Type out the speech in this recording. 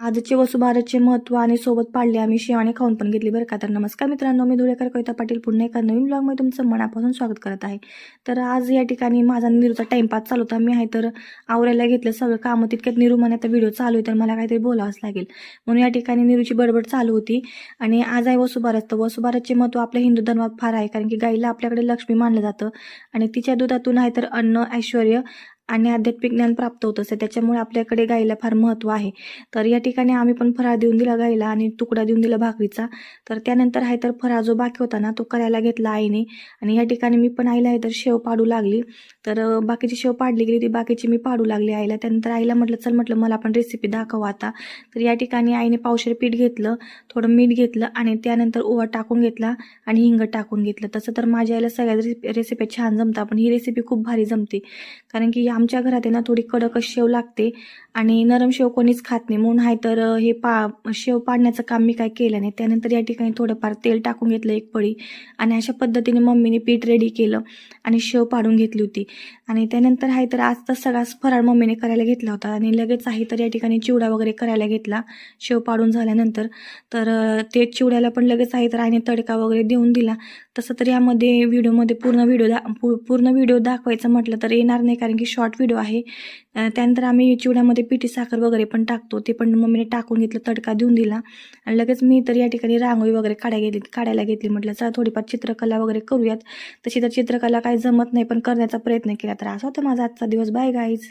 आजचे वसुभारतचे महत्त्व आणि सोबत पाडले आम्ही शेवाने खाऊन पण घेतली बरं का. तर नमस्कार मित्रांनो मी धुळेकर कविता पाटील पुन्हा एका नवीन ब्लॉगमध्ये तुमचं मनापासून स्वागत करत आहे. तर आज या ठिकाणी माझा निरूचा टाईमपास चालू होता. मी आहे तर आवरायला घेतलं सगळं कामं तितक्यात निरू म्हणे आता व्हिडिओ चालू आहे तर मला काहीतरी बोलावंच लागेल. म्हणून या ठिकाणी निरूची बडबड चालू होती. आणि आज आहे वसुभारत तर वसुभारतचे महत्त्व आपल्या हिंदू धर्मात फार आहे. कारण की गाईला आपल्याकडे लक्ष्मी मानलं जातं. आणि तिच्या दुधातून आहे तर अन्न ऐश्वर आणि आध्यात्मिक ज्ञान प्राप्त होत असते त्याच्यामुळे आपल्याकडे गाईला फार महत्त्व आहे. तर या ठिकाणी आम्ही पण फराळ देऊन दिला गाईला आणि तुकडा देऊन दिला भाकरीचा. तर त्यानंतर आहे तर फराळ जो बाकी होता ना तो करायला घेतला आईने. आणि या ठिकाणी मी पण आईला आहे तर शेव पाडू लागली. तर बाकीची शेव पाडली गेली ती बाकीची मी पाडू लागली आईला. त्यानंतर आईला म्हटलं चल म्हटलं मला पण रेसिपी दाखव आता. तर या ठिकाणी आईने पावशेर पीठ घेतलं थोडं मीठ घेतलं आणि त्यानंतर ओवा टाकून घेतला आणि हिंग टाकून घेतलं. तसं तर माझ्या आईला सगळ्या रेसिपी छान जमतात पण ही रेसिपी खूप भारी जमते. कारण की या आमच्या घरात आहे ना थोडी कडकच शेव लागते आणि नरम शेव कोणीच खात नाही. म्हणून आहे तर हे पा शेव पाडण्याचं काम मी काय केलं नाही. त्यानंतर या ठिकाणी थोडंफार तेल टाकून घेतलं एक पळी आणि अशा पद्धतीने मम्मीने पीठ रेडी केलं आणि शेव पाडून घेतली होती. आणि त्यानंतर आहे तर आज तर सगळाच फराळ मम्मीने करायला घेतला होता आणि लगेच आहे तर या ठिकाणी चिवडा वगैरे करायला घेतला शेव पाडून झाल्यानंतर. तर ते चिवड्याला पण लगेच आहे तर आईने तडका वगैरे देऊन दिला. तसं तर यामध्ये व्हिडिओमध्ये पूर्ण व्हिडिओ दा पूर्ण व्हिडिओ दाखवायचं म्हटलं तर येणार नाही कारण की शॉर्ट व्हिडिओ आहे. त्यानंतर आम्ही चिवड्यामध्ये पिठी साखर वगैरे पण टाकतो. ते पण मम्मीने टाकून घेतलं तडका देऊन दिला. आणि लगेच मी तर या ठिकाणी रांगोळी वगैरे काढायला गेली काढायला घेतली. म्हटलं चला थोडीफार चित्रकला वगैरे करूयात. तशी तर चित्रकला काही जमत नाही पण करण्याचा प्रयत्न केला तर असा होता माझा आजचा दिवस. Bye guys